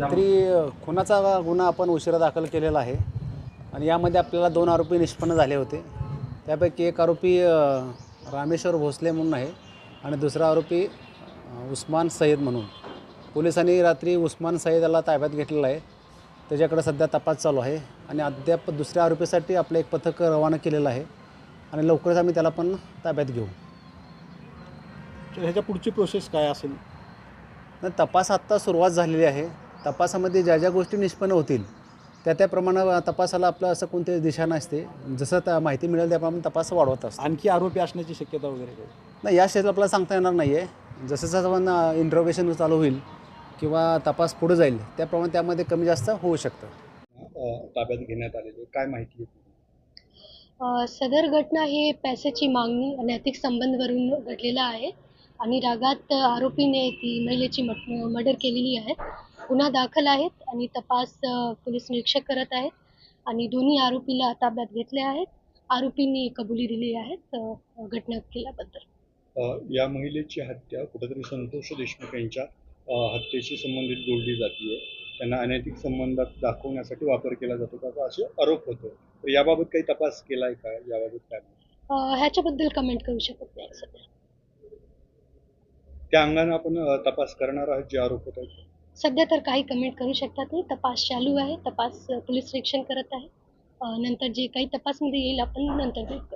खुनाचा गुन्हा आपण उशिरा दाखल केलेला आहे. आणि यामध्ये आपल्याला दोन आरोपी निष्पन्न झाले होते. त्यापैकी एक आरोपी रामेश्वर भोसले म्हणून आहे आणि दुसरा आरोपी उस्मान सय्यद म्हणून. पोलिसांनी रात्री उस्मान सय्यदला ताब्यात घेतलेला आहे. त्याच्याकडे सध्या तपास चालू आहे आणि अद्याप दुसऱ्या आरोपीसाठी आपलं एक पथक रवाना केलेलं आहे आणि लवकरच आम्ही त्याला पण ताब्यात घेऊ. ह्याच्या पुढची प्रोसेस काय असेल? नाही तपास आत्ता सुरुवात झालेली आहे. तपासामध्ये ज्या ज्या गोष्टी निष्पन्न होतील त्या त्याप्रमाणे तपासाला आपलं असं कोणती दिशा नसते. जसं त्या माहिती मिळेल त्याप्रमाणे तपास वाढवत असतो आणखी आरोपी असण्याची शक्यता वगैरे काही? नाही या स्टेजला आपल्याला सांगता येणार नाही आहे जसं जसं पण इंट्रोगेशन चालू होईल किंवा तपास पुढे जाईल त्याप्रमाणे त्यामध्ये कमी जास्त होऊ शकतं. ताब्यात घेण्यात आलेले काय माहिती सदर घटना ही पैशाची मागणी अनैतिक संबंधवरून घडलेला आहे. आणि रागात आरोपीने ती महिलेची मट मर्डर केलेली आहे. गुन्हा दाखल आहेत आणि तपास पोलीस निरीक्षक करत आहेत आणि दोन्ही आरोपीला ताब्यात घेतले आहेत. आरोपींनी कबुली दिली आहेत घटना केल्याबद्दल. या महिलेची हत्या कुठेतरी संतोष देशमुख यांच्या हत्येशी संबंधित जोडली जाते त्यांना अनैतिक संबंधात दाखवण्यासाठी वापर केला जातो का? असे आरोप होतो. तर याबाबत काही तपास केलाय का? याबाबत काय? ह्याच्याबद्दल कमेंट करू शकत नाही सध्या. त्या अंगाने आपण तपास करणार आहोत जे आरोप होत आहेत. सध्या तर काही कमेंट करू शकतात नाही. तपास चालू आहे. तपास पोलीस निरीक्षण करत आहे. नंतर जे काही तपासमध्ये येईल आपण नंतर भेट